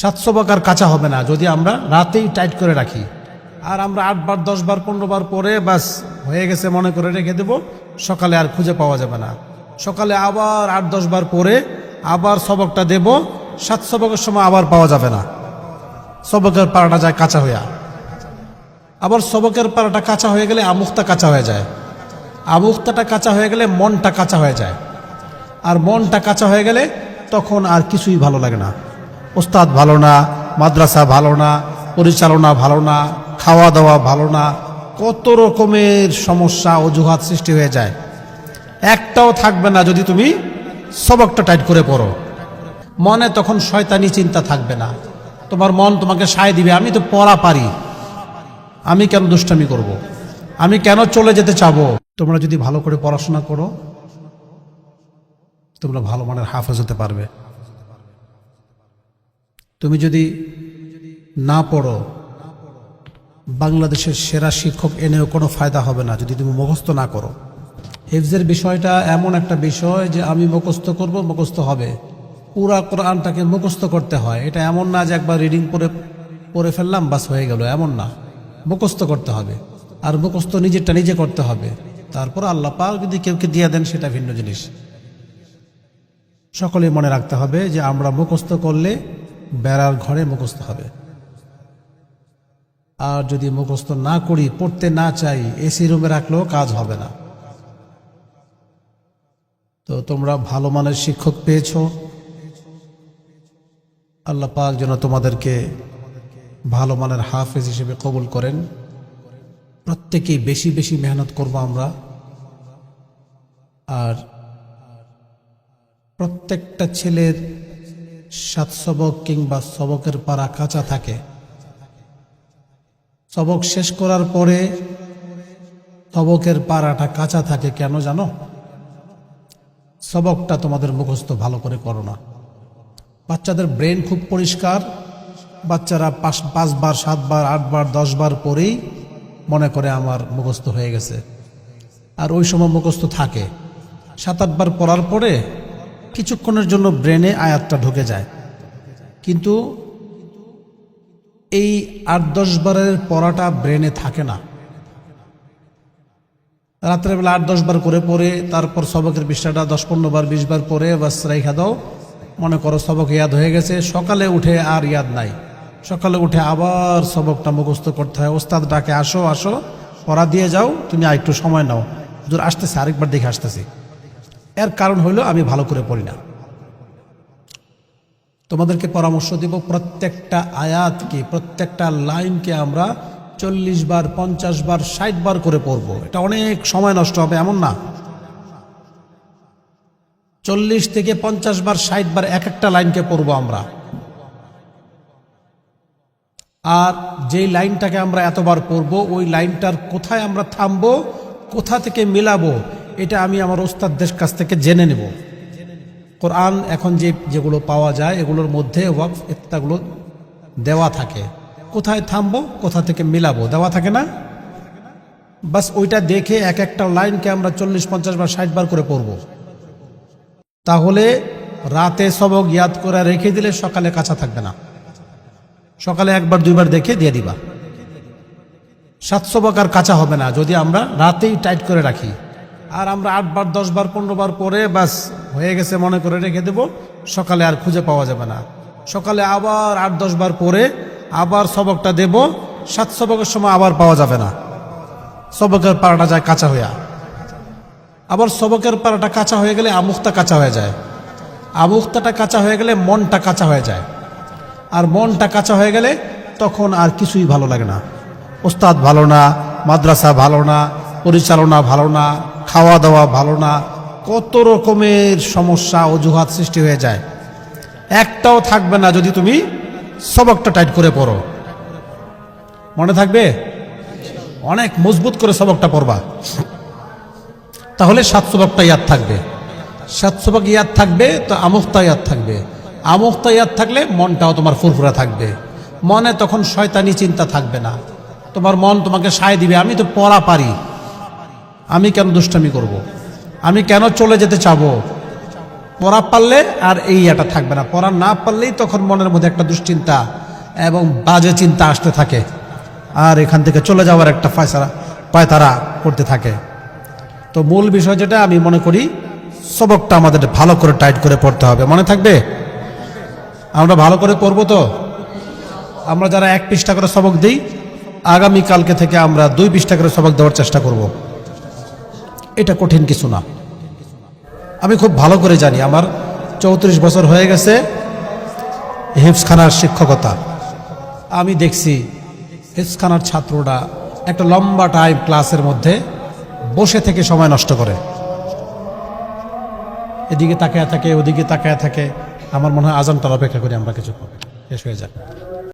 সাতশো বাকার কাঁচা হবে না, যদি আমরা রাতেই টাইট করে রাখি। আর আমরা আটবার, দশবার পনেরো বার পরে বাস হয়ে গেছে মনে করে রেখে দেব, সকালে আর খুঁজে পাওয়া যাবে না। সকালে আবার আট, দশবার পরে আবার সবকটা দেব, সাত সবকের সময় আবার পাওয়া যাবে না। সবকের পাড়াটা যায় কাঁচা হইয়া। আবার সবকের পাড়াটা কাঁচা হয়ে গেলে আমুখটা কাঁচা হয়ে যায়। আমুখতাটা কাঁচা হয়ে গেলে মনটা কাঁচা হয়ে যায়। আর মনটা কাঁচা হয়ে গেলে তখন আর কিছুই ভালো লাগে না। ওস্তাদ ভালো না, মাদ্রাসা ভালো না, পরিচালনা ভালো না খাওয়া দাওয়া ভালো না, কত রকমের সমস্যা, অজুহাত সৃষ্টি হয়ে যায়। একটাও থাকবে না যদি তুমি সবকটা টাইট করে পড়ো। মনে তখন শয়তানি চিন্তা থাকবে না। তোমার মন তোমাকে সায় দিবে, আমি তো পড়া পারি। আমি কেন দুষ্টামি করব। আমি কেন চলে যেতে চাবো? তোমরা যদি ভালো করে পড়াশোনা করো, তোমরা ভালো মানের হাফেজ হতে পারবে। তুমি যদি না পড়ো, বাংলাদেশের সেরা শিক্ষক এনেও কোনো ফায়দা হবে না যদি তুমি মুখস্থ না করো। হেফজের বিষয়টা এমন একটা বিষয় যে আমি মুখস্থ করব, মুখস্থ হবে। পুরা কোরআনটাকে মুখস্থ করতে হয়। এটা এমন না যে একবার রিডিং পড়ে পড়ে ফেললাম, বাস হয়ে গেল। এমন না। মুখস্থ করতে হবে। আর মুখস্থ নিজেরটা নিজে করতে হবে। তারপর আল্লাহ পাক যদি কেউকে দিয়ে দেন, সেটা ভিন্ন জিনিস। সকলে মনে রাখতে হবে যে আমরা মুখস্থ করলে বেড়ার ঘরে মুখস্থ হবে। আর যদি মুখস্থ না করি, পড়তে না চাই, এসি রুমে রাখলেও কাজ হবে না। তো তোমরা ভালো মানের শিক্ষক পেয়েছ। আল্লাহ পাক যেন তোমাদেরকে ভালো মানের হাফেজ হিসেবে কবুল করেন। প্রত্যেকেই বেশি বেশি মেহনত করব আমরা। আর প্রত্যেকটা ছেলের সাত সবক কিংবা সবকের পাড়া কাঁচা থাকে। সবক শেষ করার পরে সবকের পাড়াটা কাঁচা থাকে কেন জানো? সবকটা তোমাদের মুখস্থ ভালো করে করো না। বাচ্চাদের ব্রেন খুব পরিষ্কার। বাচ্চারা পাঁচ, পাঁচবার, সাতবার, আটবার, দশবার পরেই মনে করে আমার মুখস্থ হয়ে গেছে। আর ওই সময় মুখস্থ থাকে। সাত, আটবার পড়ার পরে কিছুক্ষণের জন্য ব্রেনে আয়াতটা ঢুকে যায়। কিন্তু এই আট দশ বারের পড়াটা ব্রেনে থাকে না। রাত্রেবেলা আট দশ বার করে পড়ে, তারপর সবকের পৃষ্ঠাটা দশ পনেরো বার, বিশ বার পরে বাস রাইখা দাও। মনে করো সবক ইয়াদ হয়ে গেছে, সকালে উঠে আর ইয়াদ নাই। সকালে উঠে আবার সবকটা মুখস্থ করতে হয়। ওস্তাদ ডাকে, আসো আসো, পড়া দিয়ে যাও, তুমি আর একটু সময় নাও। দূর আসতেছে, আরেকবার দেখে আসতেছি। এর কারণ হইল আমি ভালো করে পড়ি না। তোমাদেরকে পরামর্শ দিব, প্রত্যেকটা আয়াতকে, প্রত্যেকটা লাইনকে আমরা চল্লিশ বার, পঞ্চাশ বার, ষাট বার করে পড়ব। এটা অনেক সময় নষ্ট হবে, এমন না। চল্লিশ থেকে পঞ্চাশ বার, ষাট বার এক একটা লাইনকে পড়ব আমরা। আর যেই লাইনটাকে আমরা এতবার পড়ব, ওই লাইনটার কোথায় আমরা থামবো, কোথা থেকে মিলাবো এটা আমি আমার ওস্তাদদের কাছ থেকে জেনে নেব। কোরআন এখন যে, যেগুলো পাওয়া যায়, এগুলোর মধ্যে ওয়াকফ ইত্তাগুলো দেওয়া থাকে। কোথায় থামবো? কোথা থেকে মিলাবো? দেওয়া থাকে না? বাস ওইটা দেখে এক একটা লাইনকে আমরা চল্লিশ, পঞ্চাশ বার, ষাট বার করে পড়ব। তাহলে রাতে সবক ইয়াদ করে রেখে দিলে সকালে কাঁচা থাকবে না। সকালে একবার, দুইবার দেখে দিয়ে দিবা। সাতশো আর কাঁচা হবে না, যদি আমরা রাতেই টাইট করে রাখি। আর আমরা আটবার, দশবার পনেরো বার পরে বাস হয়ে গেছে মনে করে রেখে দেব। সকালে আর খুঁজে পাওয়া যাবে না। সকালে আবার আট, দশবার পরে আবার সবকটা দেব। সাত সবকের সময় আবার পাওয়া যাবে না। সবকের পাড়াটা যায় কাঁচা হইয়া। আবার সবকের পাড়াটা কাঁচা হয়ে গেলে আমুখটা কাঁচা হয়ে যায়। আমুখতাটা কাঁচা হয়ে গেলে মনটা কাঁচা হয়ে যায়। আর মনটা কাঁচা হয়ে গেলে তখন আর কিছুই ভালো লাগে না। ওস্তাদ ভালো না, মাদ্রাসা ভালো না, পরিচালনা ভালো না। খাওয়া দাওয়া ভালো না, কত রকমের সমস্যা, অজুহাত সৃষ্টি হয়ে যায়। একটাও থাকবে না যদি তুমি সবকটা টাইট করে পড়ো। মনে থাকবে? অনেক মজবুত করে সবকটা পড়বা। তাহলে সাত সবকটা ইয়াদ থাকবে। সাত সবক ইয়াদ থাকবে, তো আমুক্তা ইয়াদ থাকবে। আমুক্তা ইয়াদ থাকলে মনটাও তোমার ফুরফুরা থাকবে। মনে তখন শয়তানি চিন্তা থাকবে না। তোমার মন তোমাকে সায় দিবে, আমি তো পড়া পারি। আমি কেন দুষ্টামি করব। আমি কেন চলে যেতে চাব? পড়া পারলে আর এই এটা থাকবে না। পড়া না পারলেই তখন মনের মধ্যে একটা দুশ্চিন্তা এবং বাজে চিন্তা আসতে থাকে। আর এখান থেকে চলে যাওয়ার একটা ফয়সারা পায়তারা করতে থাকে। তো মূল বিষয় যেটা, আমি মনে করি সবকটা আমাদের ভালো করে টাইট করে পড়তে হবে। মনে থাকবে? আমরা ভালো করে পড়ব তো? আমরা যারা এক পৃষ্ঠা করে সবক দিই আগামী কালকে থেকে আমরা দুই পৃষ্ঠা করে সবক দেওয়ার চেষ্টা করব। এটা কঠিন কিছু না। আমি খুব ভালো করে জানি, আমার চৌত্রিশ বছর হয়ে গেছে হিফসখানার শিক্ষকতা। আমি দেখছি হিফসখানার ছাত্ররা একটা লম্বা টাইম ক্লাসের মধ্যে বসে থেকে সময় নষ্ট করে। এদিকে তাকায় থাকে, ওদিকে তাকায় থাকে। আমার মনে হয় আজানটার অপেক্ষা করি আমরা কিছু শেষ হয়ে যায়